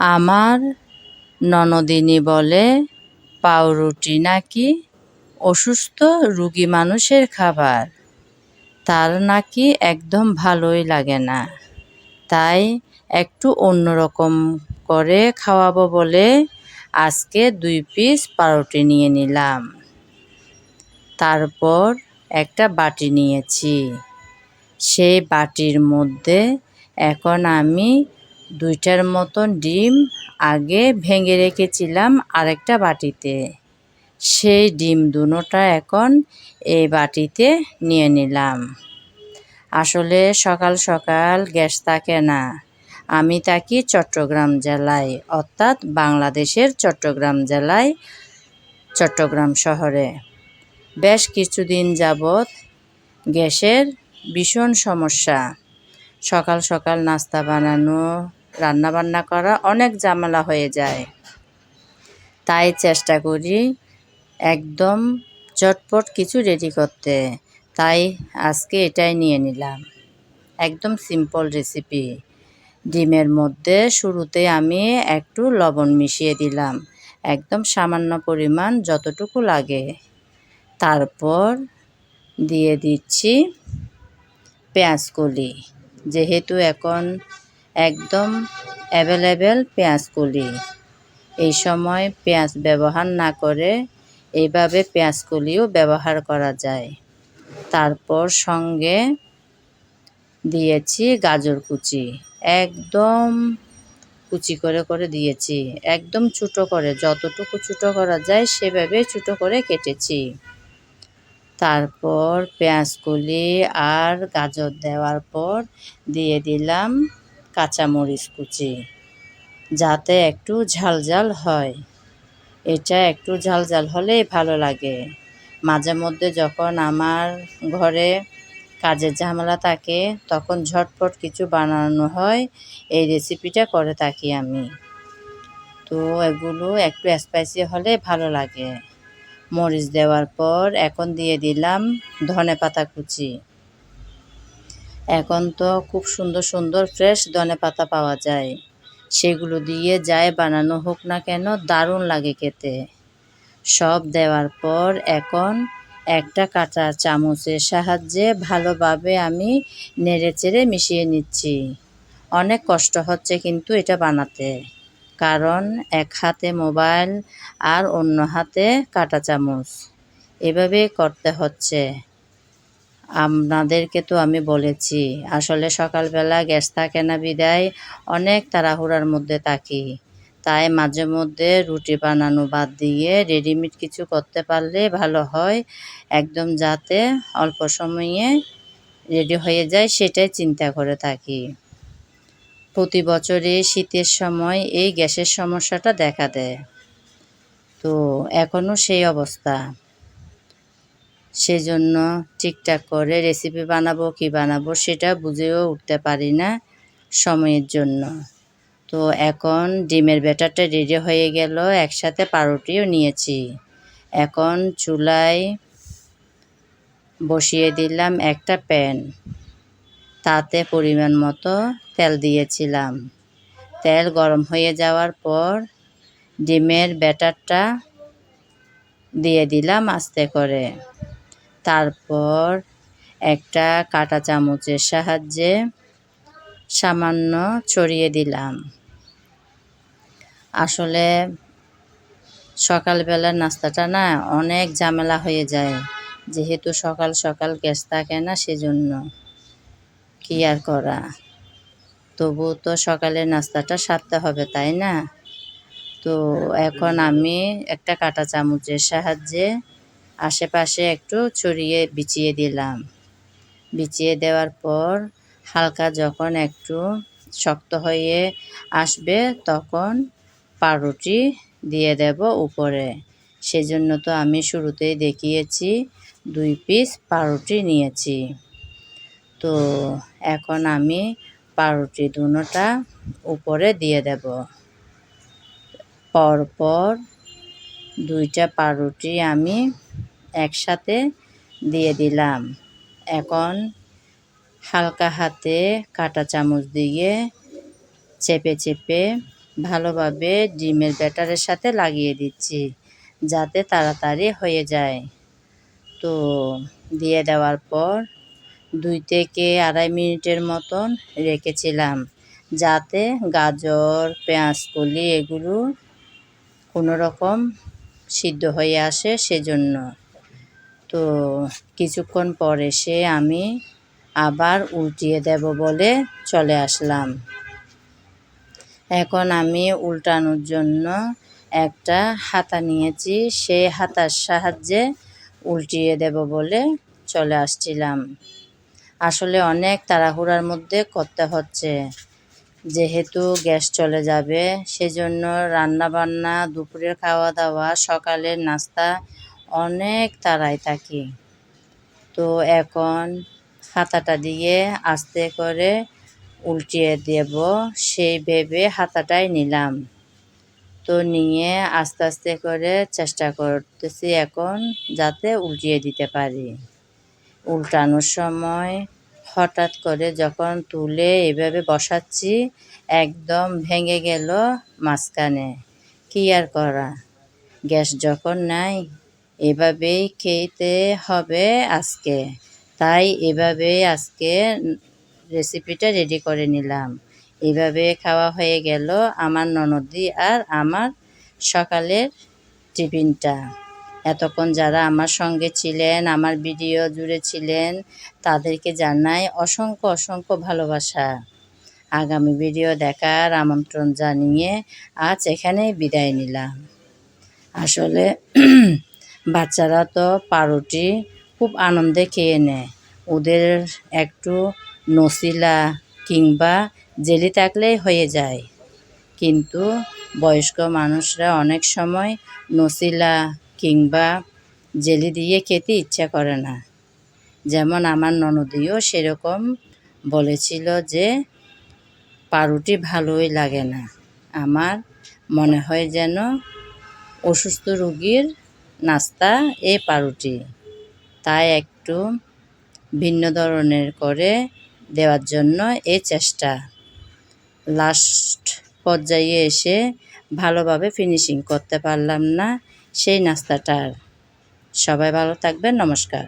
আমার ননদিনী বলে, পাউরুটি নাকি অসুস্থ রুগী মানুষের খাবার? তার নাকি একদম ভালোই লাগে না। তাই একটু অন্যরকম করে খাওয়াবো বলে আজকে দুই পিস পাউরুটি নিয়ে নিলাম। তারপর একটা বাটি নিয়েছি। সেই বাটির মধ্যে এখন আমি দুইটার মতন ডিম আগে ভেঙে রেখেছিলাম আরেকটা বাটিতে। সেই ডিম দুটোটা এখন এই বাটিতে নিয়ে নিলাম। আসলে সকাল সকাল গ্যাস থাকে না। আমি থাকি চট্টগ্রাম জেলায়, অর্থাৎ বাংলাদেশের চট্টগ্রাম জেলায়, চট্টগ্রাম শহরে। বেশ কিছুদিন যাবৎ গ্যাসের ভীষণ সমস্যা। সকাল সকাল নাস্তা বানানো রান্না বান্না করা অনেক ঝামেলা হয়ে যায়। তাই চেষ্টা করি একদম চটপট কিছু রেডি করতে। তাই আজকে এটাই নিয়ে নিলাম। একদম সিম্পল রেসিপি ডিমের মধ্যে শুরুতে আমি একটু লবণ মিশিয়ে দিলাম। একদম সামান্য পরিমাণ যতটুকু লাগে। তারপর দিয়ে দিচ্ছি পেঁয়াজ কলি যেহেতু এখন একদম অ্যাভেলেবেল পেঁয়াজ কলি এই সময় পেঁয়াজ ব্যবহার না করে এইভাবে পেঁয়াজ কলিও ব্যবহার করা যায়। তারপর সঙ্গে দিয়েছি গাজর কুচি। একদম কুচি করে করে দিয়েছি। একদম ছোটো করে, যতটুকু ছোটো করা যায় সেভাবে ছোটো করে কেটেছি। তারপর পেঁয়াজ কলি আর গাজর দেওয়ার পর দিয়ে দিলাম কাঁচামরিচ কুচি, যাতে একটু ঝাল ঝাল হয়। এটা একটু ঝাল ঝাল হলেই ভালো লাগে। মাঝে মধ্যে যখন আমার ঘরে কাজের ঝামেলা থাকে, তখন ঝটপট কিছু বানানো হয়। এই রেসিপিটা করে থাকি আমি। তো এগুলো একটু স্পাইসি হলে ভালো লাগে। মরিচ দেওয়ার পর এখন দিয়ে দিলাম ধনে পাতা কুচি। এখন তো খুব সুন্দর সুন্দর ফ্রেশ ধনে পাতা পাওয়া যায়। সেগুলো দিয়ে যায় বানানো হোক না কেন, দারুণ লাগে খেতে। সব দেওয়ার পর এখন একটা কাঁচা চামচের সাহায্যে ভালোভাবে আমি নেড়ে চেড়ে মিশিয়ে নিচ্ছি। অনেক কষ্ট হচ্ছে কিন্তু এটা বানাতে, কারণ এক হাতে মোবাইল আর অন্য হাতে কাঁটা চামচ। এভাবে করতে হচ্ছে। আপনাদেরকে তো আমি বলেছি, আসলে সকালবেলা গ্যাস থাকে না বিদায়, অনেক তাড়াহুড়ার মধ্যে থাকি। তাই মাঝে মধ্যে রুটি বানানো বাদ দিয়ে রেডিমেড কিছু করতে পারলে ভালো হয়, একদম যাতে অল্প সময়ে রেডি হয়ে যায় সেটাই চিন্তা করে থাকি। প্রতি বছরে শীতের সময় এই গ্যাসের সমস্যাটা দেখা দেয়। তো এখনও সেই অবস্থা। সেজন্য ঠিকঠাক করে রেসিপি বানাবো, কি বানাবো সেটা বুঝেও উঠতে পারি না সময়ের জন্য। তো এখন ডিমের ব্যাটারটা রেডি হয়ে গেল, একসাথে পাউরুটিও নিয়েছি। এখন চুলায় বসিয়ে দিলাম একটা প্যান। তাতে পরিমাণ মতো তেল দিয়েছিলাম। তেল গরম হয়ে যাওয়ার পর ডিমের ব্যাটারটা দিয়ে দিলাম আস্তে করে। তারপর একটা কাঁটা চামচের সাহায্যে সামান্য ছড়িয়ে দিলাম। আসলে সকালবেলার নাস্তাটা না অনেক ঝামেলা হয়ে যায়, যেহেতু সকাল সকাল গ্যাস থাকে না সেজন্য। কি আর করা? তবু তো সকালের নাস্তাটা সারতে হবে, তাই না? তো এখন আমি একটা কাঁটা চামচের সাহায্যে আশেপাশে একটু ছড়িয়ে বিছিয়ে দিলাম। বিছিয়ে দেওয়ার পর হালকা যখন একটু শক্ত হয়ে আসবে তখন পাউরুটি দিয়ে দেব উপরে। সেজন্য তো আমি শুরুতেই দেখিয়েছি, দুই পিস পাউরুটি নিয়েছি। তো এখন আমি পাউরুটি দুটা উপরে দিয়ে দেব। পরপর দুইটা পাউরুটি আমি একসাথে দিয়ে দিলাম। এখন হালকা হাতে কাঁটা চামচ দিয়ে চেপে চেপে ভালোভাবে ডিমের ব্যাটারের সাথে লাগিয়ে দিচ্ছি, যাতে তাড়াতাড়ি হয়ে যায়। তো দিয়ে দেওয়ার পর দুই থেকে আড়াই মিনিটের মতন রেখেছিলাম, যাতে গাজর, পেঁয়াজকলি এগুলো কোনো রকম সিদ্ধ হয়ে আসে সেজন্য। তো কিছুক্ষণ পর এসে আমি আবার উল্টিয়ে দেব বলে চলে আসলাম। এখন আমি উল্টানোর জন্য একটা হাতা নিয়েছি সেই হাতার সাহায্যে উল্টিয়ে দেব বলে চলে আসছিলাম। আসলে অনেক তাড়াহুড়ার মধ্যে করতে হচ্ছে। যেহেতু গ্যাস চলে যাবে, সেজন্য রান্না বান্না দুপুরের খাওয়া দাওয়া, সকালের নাস্তা অনেক তাড়াই থাকি। তো এখন হাতাটা দিয়ে আস্তে করে উল্টিয়ে দেব, সেই ভেবে হাতাটাই নিলাম। তো নিয়ে আস্তে আস্তে করে চেষ্টা করতেছি এখন যাতে উল্টিয়ে দিতে পারি। উল্টানোর সময় হঠাৎ করে যখন তুলে এভাবে বসাচ্ছি, একদম ভেঙে গেল মাঝখানে। কী আর করা? গ্যাস যখন নাই এভাবেই খেতে হবে আজকে। তাই এভাবেই আজকে রেসিপিটা রেডি করে নিলাম। এভাবে খাওয়া হয়ে গেল আমার ননদি আর আমার সকালের টিফিনটা। এতক্ষণ যারা আমার সঙ্গে ছিলেন, আমার ভিডিও জুড়ে ছিলেন, তাদেরকে জানাই অসংখ্য অসংখ্য ভালোবাসা। আগামী ভিডিও দেখার আমন্ত্রণ জানিয়ে আজ এখানেই বিদায় নিলাম। আসলে বাচ্চারা তো পাউরুটি খুব আনন্দে খেয়ে নেয়। ওদের একটু নসিলা কিংবা জেলি থাকলেই হয়ে যায়। কিন্তু বয়স্ক মানুষরা অনেক সময় নসিলা কিংবা জেলি দিয়ে খেতে ইচ্ছা করে না। যেমন আমার ননদিও সেরকম বলেছিল যে, পাউরুটি ভালোই লাগে না। আমার মনে হয় যেন অসুস্থ রোগীর নাস্তা, এ পাউরুটি তাই একটু ভিন্ন ধরনের করে দেওয়ার জন্য এ চেষ্টা। লাস্ট পর্যায়ে এসে ভালোভাবে ফিনিশিং করতে পারলাম না সেই নাস্তাটার। সবাই ভালো থাকবেন, নমস্কার।